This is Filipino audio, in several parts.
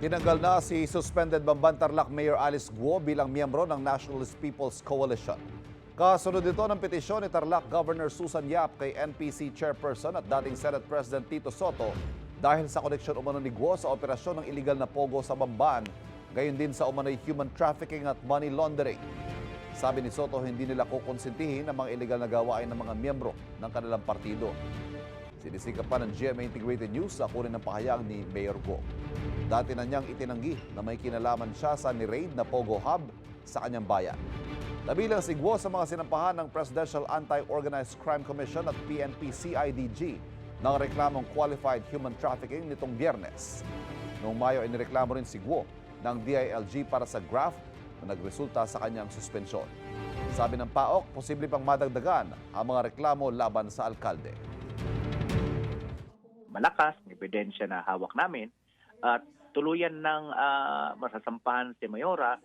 Tinanggal na si suspended Bambantarlac Mayor Alice Guo bilang miyembro ng Nationalist People's Coalition. Kasunod ito ng petisyon ni Tarlac Governor Susan Yap kay NPC Chairperson at dating Senate President Tito Soto dahil sa koneksyon umano ni Guo sa operasyon ng iligal na pogo sa Bamban, gayon din sa umano'y human trafficking at money laundering. Sabi ni Soto, hindi nila kukonsintihin ang mga iligal na gawain ng mga miyembro ng kanilang partido. Sinisikap pa ng GMA Integrated News sa kunin ng pahayag ni Mayor Go. Dati na niyang itinanggi na may kinalaman siya sa ni-raid na Pogo Hub sa kanyang bayan. Nabilang si Guo sa mga sinampahan ng Presidential Anti-Organized Crime Commission at PNP CIDG ng reklamong qualified human trafficking nitong biyernes. Noong Mayo, inireklamo rin si Guo ng DILG para sa graft na nagresulta sa kanyang suspensyon. Sabi ng PAOK, posible pang madagdagan ang mga reklamo laban sa alkalde. Malakas, may ebidensya na hawak namin at tuluyan ng ah, masasampahan si Mayora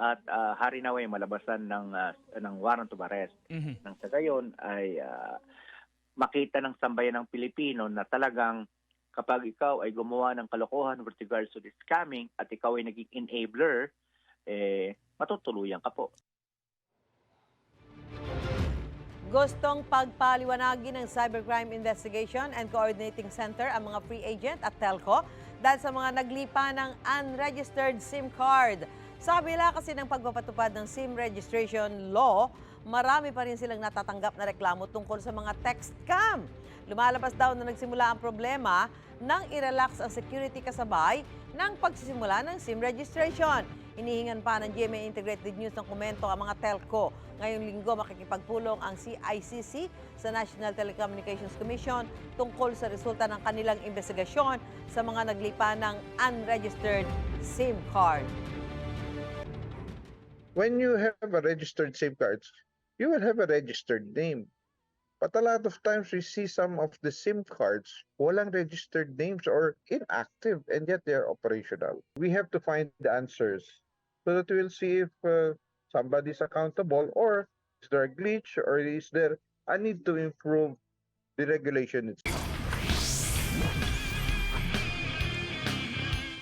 at uh, hari naway malabasan ng ah, ng warrant of arrest. Nang sa gayon ay ah, makita ng sambayan ng Pilipino na talagang kapag ikaw ay gumawa ng kalokohan with regards to this scamming at ikaw ay naging enabler, eh, matutuluyan ka po. Gustong pagpaliwanagin ng Cybercrime Investigation and Coordinating Center ang mga free agent at telco dahil sa mga naglipa ng unregistered SIM card. Sa kabila kasi ng pagpapatupad ng SIM registration law, marami pa rin silang natatanggap na reklamo tungkol sa mga text scam. Lumalabas daw na nagsimula ang problema nang irelax ang security kasabay ng pagsisimula ng SIM registration. Hinihingan pa ng GMA Integrated News ng komento ang mga telco. Ngayong linggo makikipagpulong ang CICC sa National Telecommunications Commission tungkol sa resulta ng kanilang investigasyon sa mga naglipa ng unregistered SIM card. when you have a registered SIM cards, you will have a registered name. But a lot of times we see some of the SIM cards walang registered names or inactive and yet they're operational. We have to find the answers so that we'll see if uh, somebody's accountable or is there a glitch or is there a need to improve the regulation itself.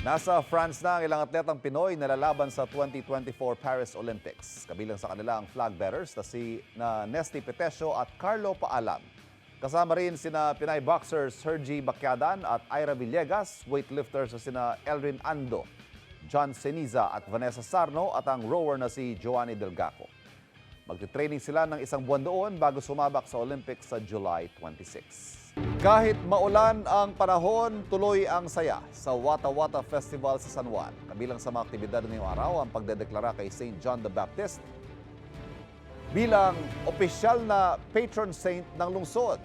Nasa France na ang ilang atletang Pinoy na lalaban sa 2024 Paris Olympics. Kabilang sa kanila ang flag bearers na si na Nesty Petesio at Carlo Paalam. Kasama rin sina Pinay boxers Sergi Bacyadan at Ira Villegas, weightlifters na sina Elrin Ando, John Seniza at Vanessa Sarno at ang rower na si Giovanni Delgaco. Magte-training sila ng isang buwan doon bago sumabak sa Olympics sa July 26. Kahit maulan ang panahon, tuloy ang saya sa Wata Wata Festival sa San Juan. Kabilang sa mga aktibidad ngayong araw ang pagdedeklara kay St. John the Baptist bilang opisyal na patron saint ng lungsod.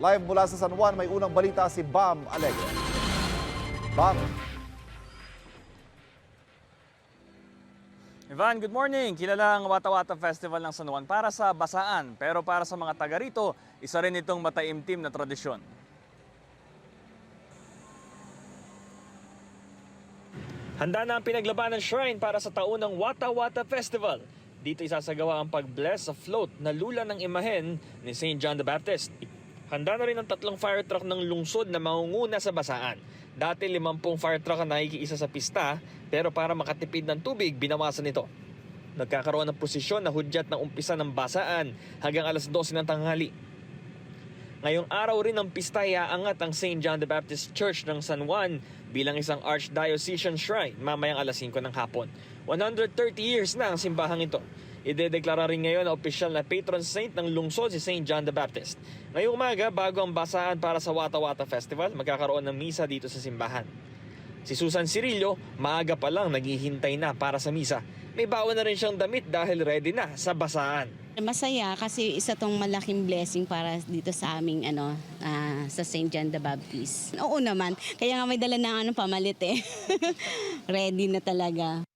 Live mula sa San Juan, may unang balita si Bam Alegre. Bam, Ivan, good morning. Kilala ang Wata Wata Festival ng San Juan para sa basaan, pero para sa mga taga rito, isa rin itong mataimtim na tradisyon. Handa na ang pinaglabanan shrine para sa taunang Wata Wata Festival. Dito isasagawa ang pag-bless sa float na lula ng imahen ni St. John the Baptist. Handa na rin ang tatlong fire truck ng lungsod na mangunguna sa basaan. Dati 50 fire truck ang nakikiisa sa pista, pero para makatipid ng tubig, binawasan ito. Nagkakaroon ng posisyon na hudyat ng umpisa ng basaan hanggang alas 12 ng tanghali. Ngayong araw rin ng pista iaangat ang St. John the Baptist Church ng San Juan bilang isang archdiocesan shrine mamayang alas 5 ng hapon. 130 years na ang simbahang ito. Idedeklara rin ngayon na opisyal na patron saint ng lungsod si St. John the Baptist. Ngayong umaga, bago ang basaan para sa Wata Wata Festival, magkakaroon ng misa dito sa simbahan. Si Susan Cirillo, maaga pa lang naghihintay na para sa misa. May baon na rin siyang damit dahil ready na sa basaan. Masaya kasi isa tong malaking blessing para dito sa aming ano ah, sa St. John the Baptist. Oo naman. Kaya nga may dala ng ano pamalit eh. Ready na talaga.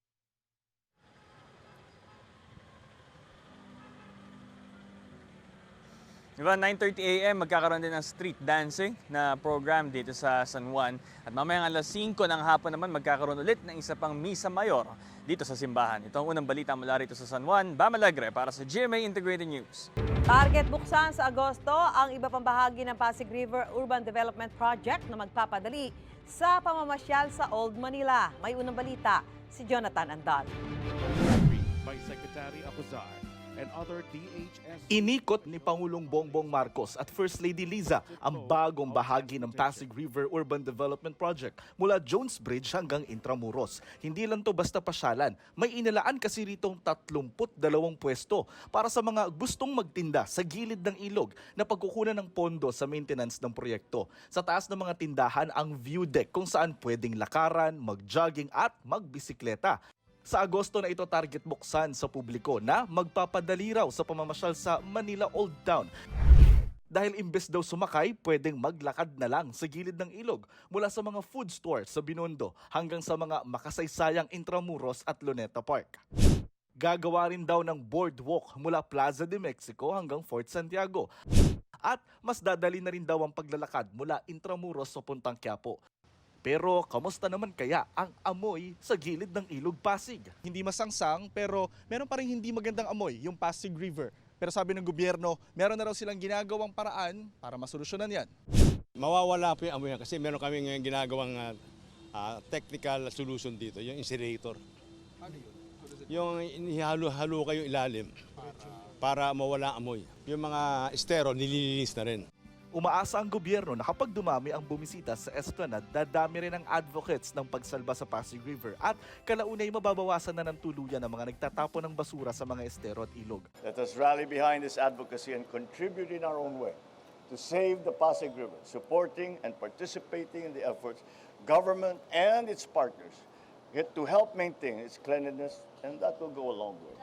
Di ba, 9.30 a.m. magkakaroon din ng street dancing na program dito sa San Juan. At mamayang alas 5 ng hapon naman magkakaroon ulit ng isa pang Misa Mayor dito sa simbahan. Ito ang unang balita mula rito sa San Juan. Bam Alegre para sa GMA Integrated News. Target buksan sa Agosto ang iba pang bahagi ng Pasig River Urban Development Project na magpapadali sa pamamasyal sa Old Manila. May unang balita, si Jonathan Andal. by Secretary Acuzar and other DHS Inikot ni Pangulong Bongbong Marcos at First Lady Liza ang bagong bahagi ng Pasig River Urban Development Project mula Jones Bridge hanggang Intramuros. Hindi lang to basta pasyalan. May inilaan kasi ritong 32 pwesto para sa mga gustong magtinda sa gilid ng ilog na pagkukunan ng pondo sa maintenance ng proyekto. Sa taas ng mga tindahan ang view deck kung saan pwedeng lakaran, mag-jogging at magbisikleta. Sa Agosto na ito target buksan sa publiko na magpapadali raw sa pamamasyal sa Manila Old Town. Dahil imbes daw sumakay, pwedeng maglakad na lang sa gilid ng ilog mula sa mga food stores sa Binondo hanggang sa mga makasaysayang Intramuros at Luneta Park. Gagawa rin daw ng boardwalk mula Plaza de Mexico hanggang Fort Santiago. At mas dadali na rin daw ang paglalakad mula Intramuros sa Puntang Quiapo. Pero kamusta naman kaya ang amoy sa gilid ng ilog Pasig? hindi masangsang pero meron pa rin hindi magandang amoy, yung Pasig River. Pero sabi ng gobyerno, meron na raw silang ginagawang paraan para masolusyonan yan. mawawala po yung amoy yan kasi meron kami ngayon ginagawang ah, technical solution dito, yung incinerator. Yung inihalo-halo kayo ilalim para mawala ang amoy. Yung mga estero, nililinis na rin. Umaasa ang gobyerno na kapag dumami ang bumisita sa Esplanade, dadami rin ang advocates ng pagsalba sa Pasig River at kalaunay mababawasan na ng tuluyan ang mga nagtatapon ng basura sa mga estero at ilog. Let us rally behind this advocacy and contribute in our own way to save the Pasig River, supporting and participating in the efforts government and its partners get to help maintain its cleanliness, and that will go a long way.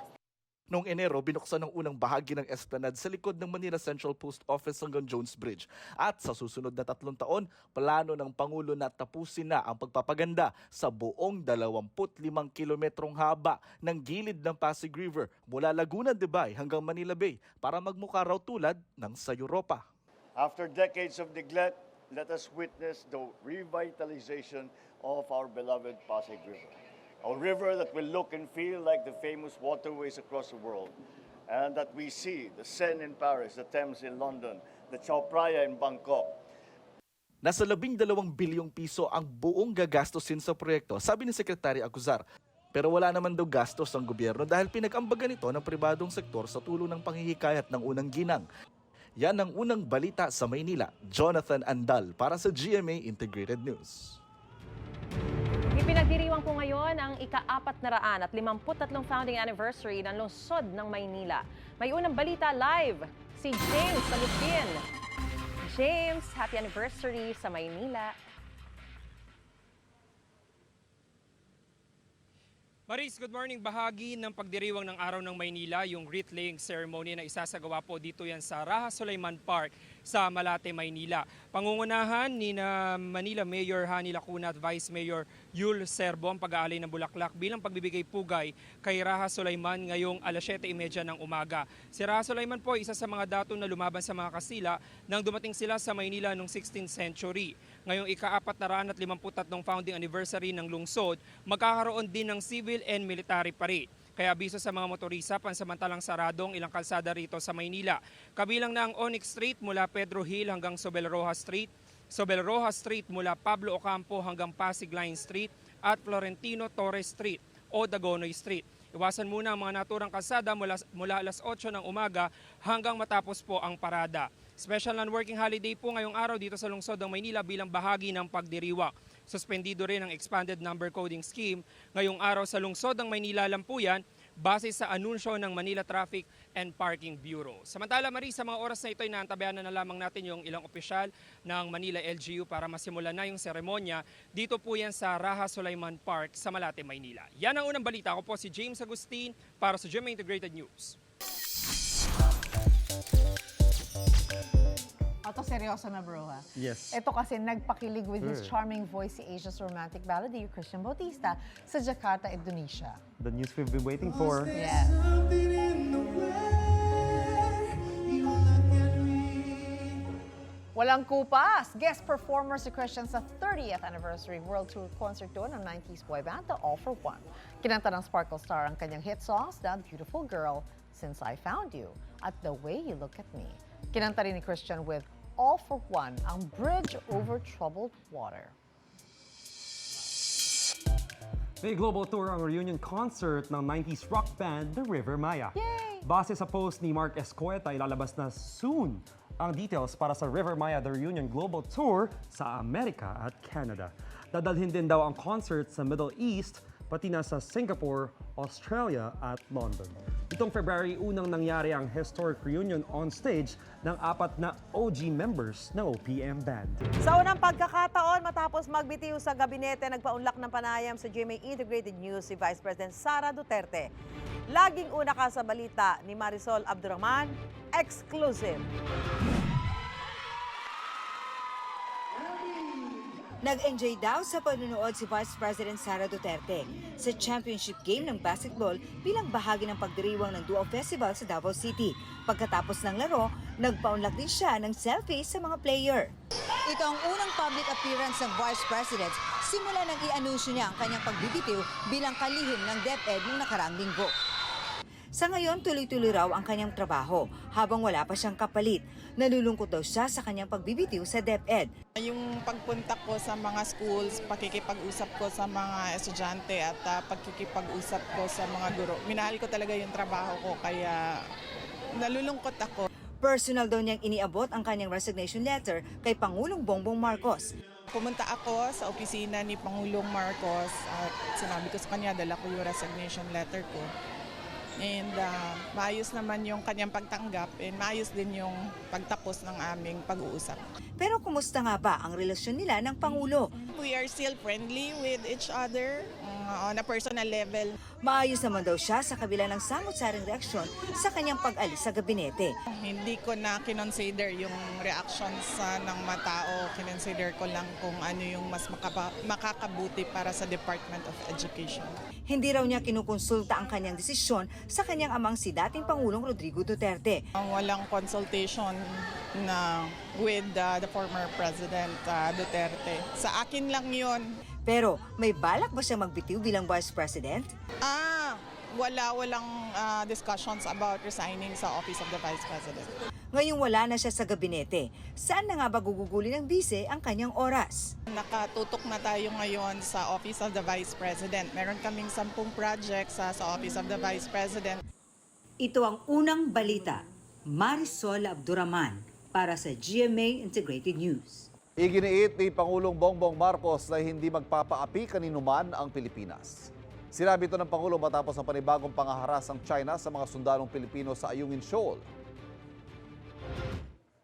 Noong Enero, binuksan ang unang bahagi ng Esplanade sa likod ng Manila Central Post Office hanggang Jones Bridge. At sa susunod na tatlong taon, plano ng Pangulo na tapusin na ang pagpapaganda sa buong 25 kilometrong haba ng gilid ng Pasig River mula Laguna de Bay hanggang Manila Bay para magmukha raw tulad ng sa Europa. After decades of neglect, let us witness the revitalization of our beloved Pasig River. A river that will look and feel like the famous waterways across the world. And that we see the Seine in Paris, the Thames in London, the Chao Phraya in Bangkok, Nasa 12 bilyong piso ang buong gagastusin sa proyekto, sabi ni Sekretary Acuzar. Pero wala naman daw gastos ang gobyerno dahil pinag-ambagan ito ng pribadong sektor sa tulong ng panghihikayat ng unang ginang. Yan ang unang balita sa Maynila. Jonathan Andal para sa GMA Integrated News. Ipinagdiriwang po ngayon ang ika-apat na raan at 53 founding anniversary ng lungsod ng Maynila. May unang balita live, si James Agustin. James, happy anniversary sa Maynila. Maris, good morning. Bahagi ng pagdiriwang ng Araw ng Maynila, yung wreath laying ceremony na isasagawa po dito yan sa Raha Sulaiman Park sa Malate, Maynila. Pangungunahan ni na Manila Mayor Hani Lacuna at Vice Mayor Yul Serbo ang pag-aalay ng bulaklak bilang pagbibigay pugay kay Raha Sulaiman ngayong alas 7.30 ng umaga. Si Raha Sulaiman po isa sa mga dato na lumaban sa mga Kastila nang dumating sila sa Maynila noong 16th century. Ngayong ika-apat na raan at 53 founding anniversary ng lungsod, magkakaroon din ng civil and military parade. Kaya abiso sa mga motorista, pansamantalang saradong ilang kalsada rito sa Maynila. Kabilang na ang Onyx Street mula Pedro Hill hanggang Sobel Rojas Street, Sobel Rojas Street mula Pablo Ocampo hanggang Pasig Line Street at Florentino Torres Street o Dagonoy Street. Iwasan muna ang mga naturang kalsada mula, mula alas 8 ng umaga hanggang matapos po ang parada. Special non-working holiday po ngayong araw dito sa lungsod ng Maynila bilang bahagi ng pagdiriwak. Suspendido rin ang expanded number coding scheme ngayong araw sa lungsod ng Maynila Lampuyan base sa anunsyo ng Manila Traffic and Parking Bureau. Samantala, Marie, sa mga oras na ito, inaantabayan na, na lamang natin yung ilang opisyal ng Manila LGU para masimulan na yung seremonya. Dito po yan sa Raha Sulaiman Park sa Malate, Maynila. Yan ang unang balita. Ako po si James Agustin para sa GMA Integrated News. Seryoso na bro ha. Yes. Ito kasi nagpakilig with his charming voice si Asia's romantic balladeer Christian Bautista sa Jakarta, Indonesia. The news we've been waiting for. Yeah. Walang kupas! Guest performer si Christian sa 30th Anniversary World Tour Concert doon ng 90s boy band, The All For One. Kinanta ng Sparkle Star ang kanyang hit songs, The Beautiful Girl, Since I Found You, at The Way You Look At Me. Kinanta rin ni Christian with All For One ang Bridge Over Troubled Water. May global tour ang reunion concert ng 90s rock band The River Maya. Base sa post ni Mark Escoeta, ilalabas na soon ang details para sa River Maya The Reunion Global Tour sa Amerika at Canada. Dadalhin din daw ang concert sa Middle East, pati na sa Singapore, Australia at London. Itong February, unang nangyari ang historic reunion on stage ng apat na OG members ng OPM band. Sa unang pagkakataon, matapos magbitiw sa gabinete, nagpaunlak ng panayam sa GMA Integrated News si Vice President Sara Duterte. Laging una ka sa balita ni Marisol Abdurrahman, exclusive. Nag-enjoy daw sa panunood si Vice President Sara Duterte sa championship game ng basketball bilang bahagi ng pagdiriwang ng Duo Festival sa Davao City. Pagkatapos ng laro, nagpaunlak din siya ng selfie sa mga player. Ito ang unang public appearance ng Vice President simula nang i-anunsyo niya ang kanyang pagbibitiw bilang kalihim ng DepEd noong nakaraang linggo. Sa ngayon, tuloy-tuloy raw ang kanyang trabaho habang wala pa siyang kapalit. Nalulungkot daw siya sa kanyang pagbibitiw sa DepEd. Yung pagpunta ko sa mga schools, pakikipag-usap ko sa mga estudyante at ah, pakikipag-usap ko sa mga guro. Minahal ko talaga yung trabaho ko kaya nalulungkot ako. Personal daw niyang iniabot ang kanyang resignation letter kay Pangulong Bongbong Marcos. Pumunta ako sa opisina ni Pangulong Marcos at sinabi ko sa kanya, dala ko yung resignation letter ko. And ah, maayos naman yung kanyang pagtanggap and maayos din yung pagtapos ng aming pag-uusap. Pero kumusta nga ba ang relasyon nila ng Pangulo? We are still friendly with each other uh, on a personal level. Maayos naman daw siya sa kabila ng samot-saring reaksyon sa kanyang pag-alis sa gabinete. Hindi ko na kinonsider yung reactions sa ng mga tao. Kinonsider ko lang kung ano yung mas makakabuti para sa Department of Education. Hindi raw niya kinukonsulta ang kanyang desisyon sa kanyang amang si dating Pangulong Rodrigo Duterte. Walang consultation na with uh, the former President uh, Duterte. Sa akin lang yon. Pero may balak ba siya magbitiw bilang Vice President? Ah, wala walang uh, discussions about resigning sa Office of the Vice President. Ngayong wala na siya sa gabinete, saan na nga ba guguguli ng bise ang kanyang oras? Nakatutok na tayo ngayon sa Office of the Vice President. Meron kaming sampung projects sa, sa Office of the Vice President. Ito ang unang balita. Marisol Abduraman para sa GMA Integrated News. Iginiit ni Pangulong Bongbong Marcos na hindi magpapaapi kaninuman ang Pilipinas. Sinabi ito ng Pangulo matapos ang panibagong pangaharas ng China sa mga sundalong Pilipino sa Ayungin Shoal.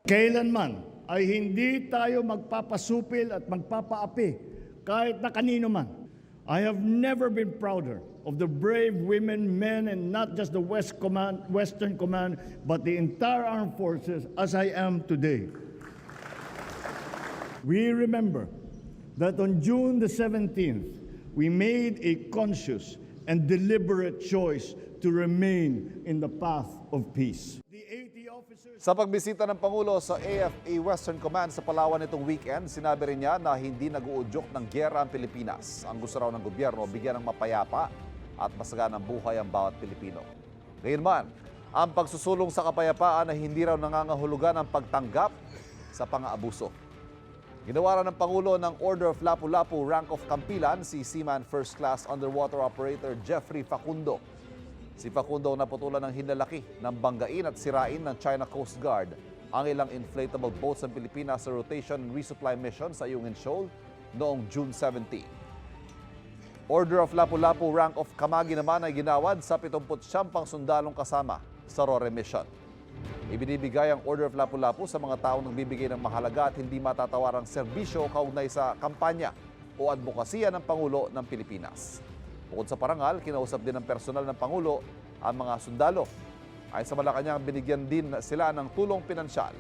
Kailanman ay hindi tayo magpapasupil at magpapaapi kahit na kanino man. I have never been prouder of the brave women, men, and not just the West Command, Western Command, but the entire armed forces as I am today. We remember that on June the 17th, we made a conscious and deliberate choice to remain in the path of peace. Sa pagbisita ng Pangulo sa AFA Western Command sa Palawan nitong weekend, sinabi rin niya na hindi nag-uudyok ng gyera ang Pilipinas. Ang gusto raw ng gobyerno, bigyan ng mapayapa at masaganang buhay ang bawat Pilipino. Gayunman, ang pagsusulong sa kapayapaan ay hindi raw nangangahulugan ang pagtanggap sa pang-aabuso. Ginawa rin ng Pangulo ng Order of Lapu-Lapu Rank of Kampilan si Seaman First Class Underwater Operator Jeffrey Facundo. Si Facundo naputulan ng hinlalaki ng banggain at sirain ng China Coast Guard ang ilang inflatable boats ng Pilipinas sa rotation and resupply mission sa Ayungin Shoal noong June 17. Order of Lapu-Lapu Rank of Kamagi naman ay ginawad sa 79 pang sundalong kasama sa RORE mission. Ibinibigay ang Order of Lapu-Lapu sa mga taong nagbibigay ng mahalaga at hindi matatawarang serbisyo kaugnay sa kampanya o advokasya ng Pangulo ng Pilipinas. Bukod sa parangal, kinausap din ng personal ng Pangulo ang mga sundalo. Ay sa Malacanang, binigyan din sila ng tulong pinansyal